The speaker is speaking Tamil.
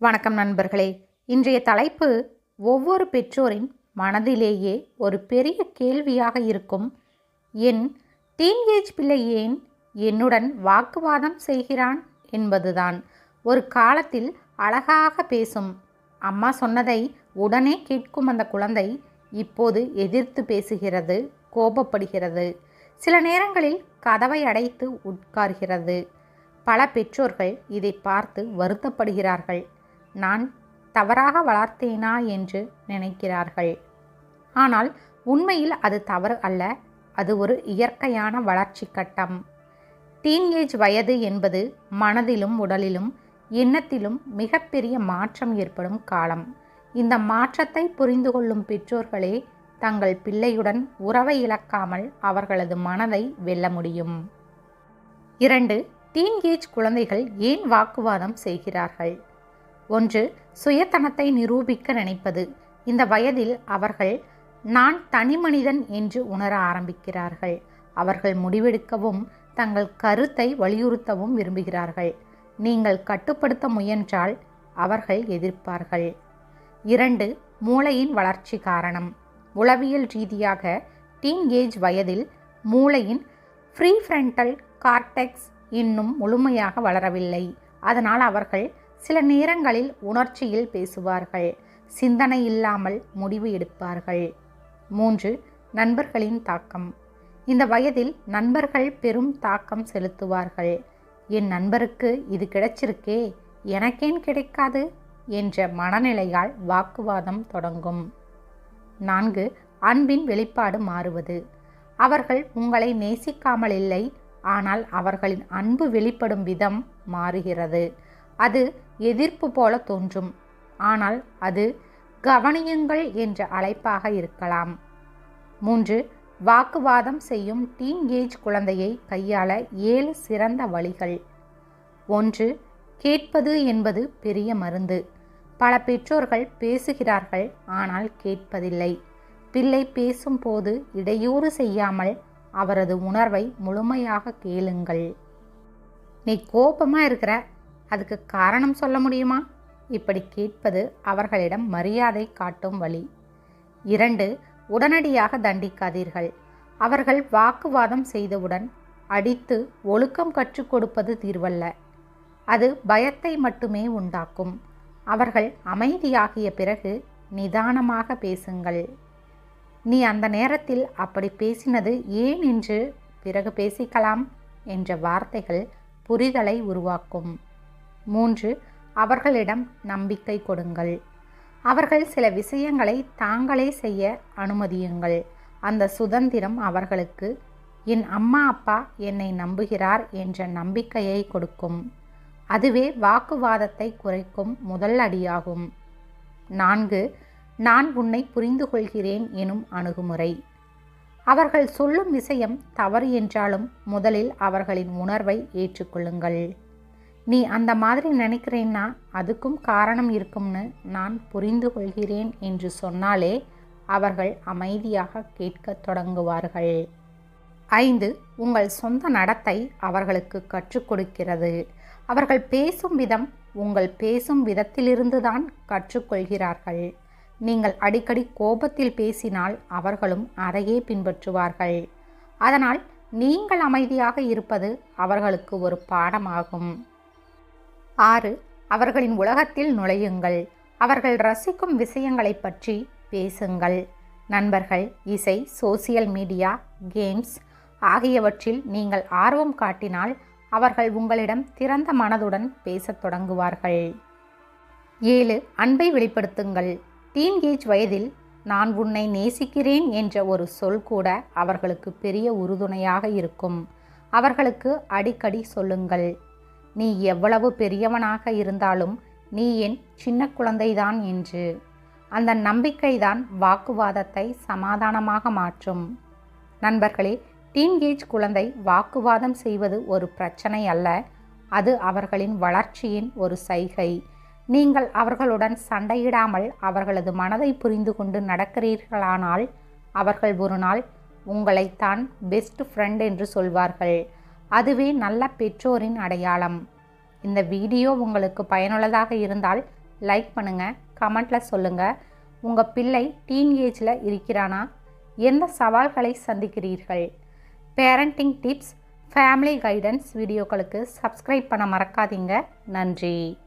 வணக்கம் நண்பர்களே. இன்றைய தலைப்பு ஒவ்வொரு பெற்றோரின் மனதிலேயே ஒரு பெரிய கேள்வியாக இருக்கும். என் டீன்ஏஜ் பிள்ளை ஏன் என்னுடன் வாக்குவாதம் செய்கிறான் என்பதுதான். ஒரு காலத்தில் அழகாக பேசும். அம்மா சொன்னதை உடனே கேட்கும் அந்த குழந்தை இப்போது எதிர்த்து பேசுகிறது கோபப்படுகிறது. சில நேரங்களில் கதவை அடைத்து உட்கார்கிறது. பல பெற்றோர்கள் இதை பார்த்து வருத்தப்படுகிறார்கள். நான் தவறாக வளர்த்தேனா என்று நினைக்கிறார்கள். ஆனால் உண்மையில் அது தவறு அல்ல. அது ஒரு இயற்கையான வளர்ச்சி கட்டம். டீன்ஏஜ் வயது என்பது மனதிலும் உடலிலும் எண்ணத்திலும் மிகப்பெரிய மாற்றம் ஏற்படும் காலம். இந்த மாற்றத்தை புரிந்து கொள்ளும் பெற்றோர்களே தங்கள் பிள்ளையுடன் உறவை இழக்காமல் அவர்களது மனதை வெல்ல முடியும். இரண்டு டீன்ஏஜ் குழந்தைகள் ஏன் வாக்குவாதம் செய்கிறார்கள்? ஒன்று சுயத்தனத்தை நிரூபிக்க நினைப்பது. இந்த வயதில் அவர்கள் நான் தனிமனிதன் என்று உணர ஆரம்பிக்கிறார்கள். அவர்கள் முடிவெடுக்கவும் தங்கள் கருத்தை வலியுறுத்தவும் விரும்புகிறார்கள். நீங்கள் கட்டுப்படுத்த முயன்றால் அவர்கள் எதிர்ப்பார்கள். இரண்டு மூளையின் வளர்ச்சி காரணம். உளவியல் ரீதியாக டீன் ஏஜ் வயதில் மூளையின் ஃப்ரீ ஃப்ரண்டல் கார்டெக்ஸ் இன்னும் முழுமையாக வளரவில்லை. அதனால் அவர்கள் சில நேரங்களில் உணர்ச்சியில் பேசுவார்கள். சிந்தனை இல்லாமல் முடிவு எடுப்பார்கள். மூன்று நண்பர்களின் தாக்கம். இந்த வயதில் நண்பர்கள் பெரும் தாக்கம் செலுத்துவார்கள். என் நண்பருக்கு இது கிடைச்சிருக்கே எனக்கேன் கிடைக்காது என்ற மனநிலையால் வாக்குவாதம் தொடங்கும். நான்கு அன்பின் வெளிப்பாடு மாறுவது. அவர்கள் உங்களை நேசிக்காமல் இல்லை ஆனால் அவர்களின் அன்பு வெளிப்படும் விதம் மாறுகிறது. அது எதிர்ப்பு போல தோன்றும். ஆனால் அது கவனியுங்கள் என்ற அழைப்பாக இருக்கலாம். மூன்று வாக்குவாதம் செய்யும் டீன் ஏஜ் குழந்தையை கையாள ஏழு சிறந்த வழிகள். ஒன்று கேட்பது என்பது பெரிய மருந்து. பல பெற்றோர்கள் பேசுகிறார்கள் ஆனால் கேட்பதில்லை. பிள்ளை பேசும்போது இடையூறு செய்யாமல் அவரது உணர்வை முழுமையாக கேளுங்கள். நீ கோபமாக இருக்கிற அதுக்கு காரணம் சொல்ல முடியுமா? இப்படி கேட்பது அவர்களிடம் மரியாதை காட்டும் வழி. இரண்டு உடனடியாக தண்டிக்காதீர்கள். அவர்கள் வாக்குவாதம் செய்தவுடன் அடித்து ஒழுக்கம் கற்றுக் கொடுப்பது தீர்வல்ல. அது பயத்தை மட்டுமே உண்டாக்கும். அவர்கள் அமைதியாகிய பிறகு நிதானமாக பேசுங்கள். நீ அந்த நேரத்தில் அப்படி பேசினது ஏன் என்று பிறகு பேசிக்கலாம் என்ற வார்த்தைகள் புரிதலை உருவாக்கும். மூன்று அவர்களிடம் நம்பிக்கை கொடுங்கள். அவர்கள் சில விஷயங்களை தாங்களே செய்ய அனுமதியுங்கள். அந்த சுதந்திரம் அவர்களுக்கு என் அம்மா அப்பா என்னை நம்புகிறார் என்ற நம்பிக்கையை கொடுக்கும். அதுவே வாக்குவாதத்தை குறைக்கும் முதல் அடியாகும். நான்கு நான் உன்னை புரிந்து கொள்கிறேன் எனும் அணுகுமுறை. அவர்கள் சொல்லும் விஷயம் தவறு என்றாலும் முதலில் அவர்களின் உணர்வை ஏற்றுக்கொள்ளுங்கள். நீ அந்த மாதிரி நினைக்கிறேன்னா அதுக்கும் காரணம் இருக்கும்னு நான் புரிந்து கொள்கிறேன் என்று சொன்னாலே அவர்கள் அமைதியாக கேட்கத் தொடங்குவார்கள். ஐந்து உங்கள் சொந்த நடத்தை அவர்களுக்கு கற்றுக் கொடுக்கிறது. அவர்கள் பேசும் விதம் உங்கள் பேசும் விதத்திலிருந்து தான் கற்றுக்கொள்கிறார்கள் நீங்கள் அடிக்கடி கோபத்தில் பேசினால் அவர்களும் அதையே பின்பற்றுவார்கள். அதனால் நீங்கள் அமைதியாக இருப்பது அவர்களுக்கு ஒரு பாடமாகும். ஆறு அவர்களின் உலகத்தில் நுழையுங்கள். அவர்கள் ரசிக்கும் விஷயங்களை பற்றி பேசுங்கள். நண்பர்கள் இசை சோசியல் மீடியா கேம்ஸ் ஆகியவற்றில் நீங்கள் ஆர்வம் காட்டினால் அவர்கள் உங்களிடம் திறந்த மனதுடன் பேசத் தொடங்குவார்கள். ஏழு அன்பை வெளிப்படுத்துங்கள். டீன் ஏஜ் வயதில் நான் உன்னை நேசிக்கிறேன் என்ற ஒரு சொல் கூட அவர்களுக்கு பெரிய உறுதுணையாக இருக்கும். அவர்களுக்கு அடிக்கடி சொல்லுங்கள். நீ எவ்வளவு பெரியவனாக இருந்தாலும் நீ என் சின்ன குழந்தைதான் என்று. அந்த நம்பிக்கைதான் வாக்குவாதத்தை சமாதானமாக மாற்றும். நண்பர்களே டீன்கேஜ் குழந்தை வாக்குவாதம் செய்வது ஒரு பிரச்சனை அல்ல. அது அவர்களின் வளர்ச்சியின் ஒரு சைகை. நீங்கள் அவர்களுடன் சண்டையிடாமல் அவர்களது மனதை புரிந்து கொண்டு நடக்கிறீர்களானால் அவர்கள் ஒரு நாள் உங்களைத்தான் பெஸ்ட் ஃப்ரெண்ட் என்று சொல்வார்கள். அதுவே நல்ல பெற்றோரின் அடையாளம். இந்த வீடியோ உங்களுக்கு பயனுள்ளதாக இருந்தால் லைக் பண்ணுங்கள் கமெண்ட்டில் சொல்லுங்கள் உங்கள் பிள்ளை டீன் ஏஜில் இருக்கிறானா? எந்த சவால்களை சந்திக்கிறீர்கள்? பேரண்டிங் டிப்ஸ் ஃபேமிலி கைடன்ஸ் வீடியோக்களுக்கு சப்ஸ்கிரைப் பண்ண மறக்காதீங்க. நன்றி.